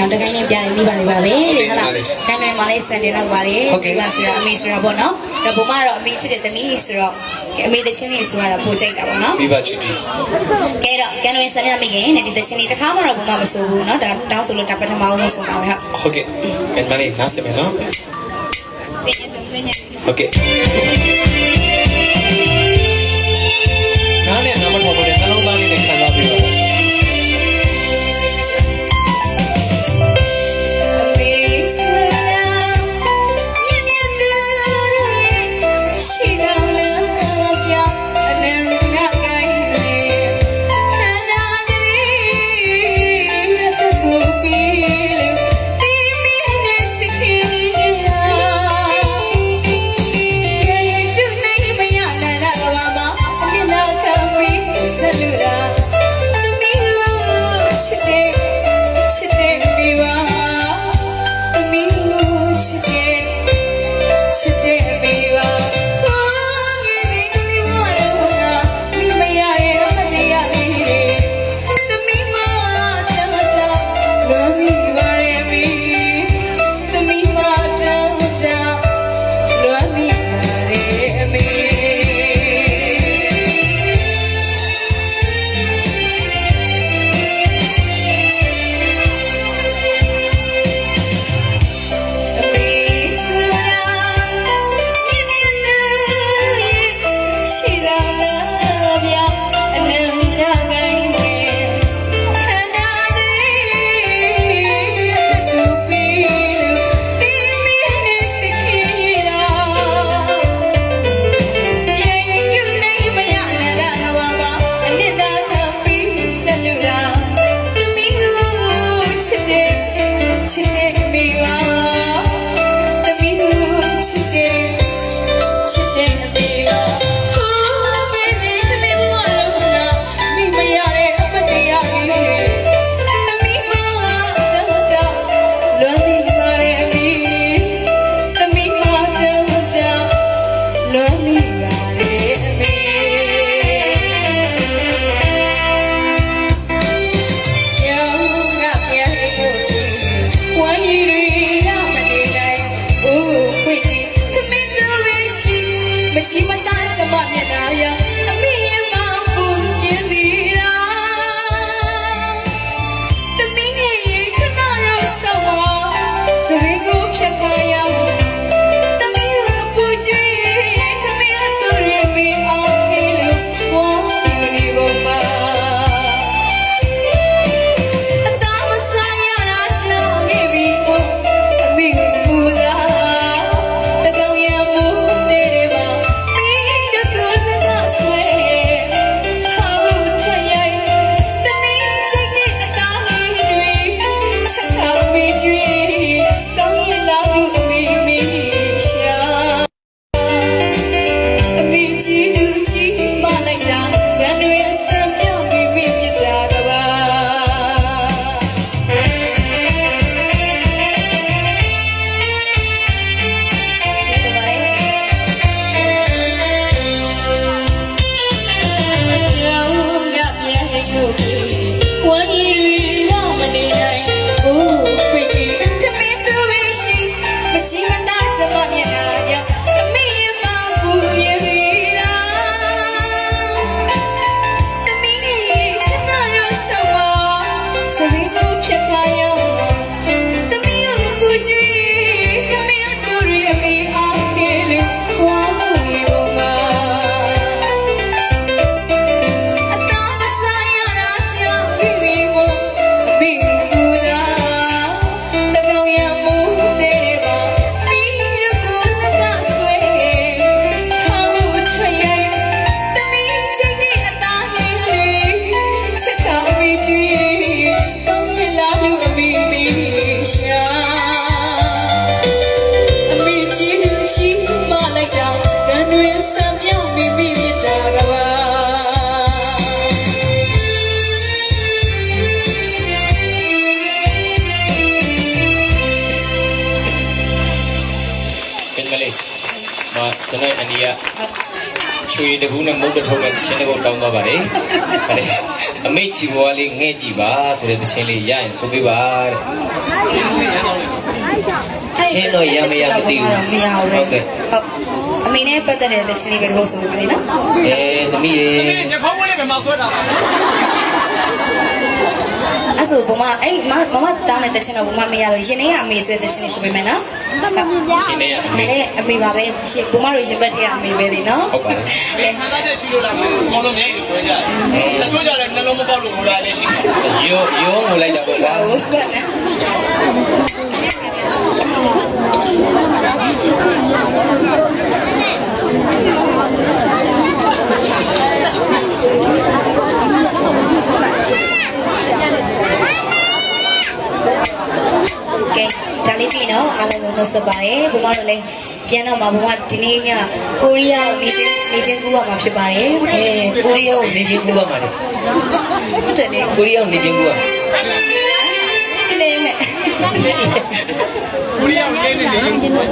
ရင်တော့တကိုင်းနဲ့ပြရင်မိပါလိမ့်ပါပဲတဲ့ဟုတ်လားခိုင်းတိုင်းမှာလည်းစံတင်လောက်ပါတယ်ဒီကဆိုတော့အမေဆိုတော့ပေါ့နော်ဒါပုံမကတော့အမေချစ်တဲ့သမီးဆိုတော့အမေတချင်းလေးဆိုတော့ပိုကြိုက်တာပေါ့နော်မိဘချစ်တီကဲတော့ကန်ဝင်ဆံရမိခင်နဲ့ဒီတချင်းလေးတစ်ခါမှတော့ပုံမမဆိုဘူးနော်ဒါတောင်းဆိုလို့ဒါပထမဦးလို့ဆိုပါမယ်ဟုတ်ကဲ့ကန်မလေးနားစမယ်နော် Okay. Pamiętają ကျွန်တော်အန်ဒီကချွေတကူးနဲ့မုတ်တထုံနဲ့ချင်းတကုတ်တောင်းသွားပါတယ်။အဲ့အမိတ်ချီဘွားလေးငှဲ့ကြည့်ပါဆိုတဲ့တခြင်းလေးရရင်ဆိုပေးပါတဲ့။ချင်းတော့ရမရမသိဘူး။မရဘူး။ဟုတ်ကဲ့။ဟုတ်အမေနဲ့ပတ်သက်တဲ့တခြင်းလေးပဲလို့ဆိုပါမယ်နော်။အဲသမီးရေ။သမီးရေမျက်ဖောင်းဝဲနဲ့ပဲမဆွဲတာပါ။ အဲ့ဆိုဘမအဲ့မမမတောင်းတဲ့သချင်းတော့ဘမမရလို့ရင်ထဲကအမေဆိုတဲ့သချင်းလေးဆိုပေးမယ်နော်ရှင်နေရအမေဒါနဲ့အမေပါပဲရှင်ဘမတို့ရင်ပတ်ထဲကအမေပဲလေနော်ဟုတ်ပါတယ်ဘယ်ခံစားချက်ရှိလို့လားဘောလုံးမြိုက်လို့ပြောကြတယ်တချို့ကြလည်းနှလုံးမပေါက်လို့ငိုတာလည်းရှိတယ်ရောရောငိုလိုက်တာပေါ့ကွာဟုတ်ပါနဲ့ကဲ နှုတ်ဆက်ပါတယ်ဘုမတို့လည်းပြန်တော့မှာဘုမဒီနေ့ညကိုရီးယားနေချင်းနေချင်းကူရမှာဖြစ်ပါတယ်အဲကိုရီးယားကိုနေချင်းကူရမှာလေဟုတ်တယ်လေကိုရီးယားကိုနေချင်းကူရကလေးနဲ့ကိုရီးယားကိုနေချင်းကူရ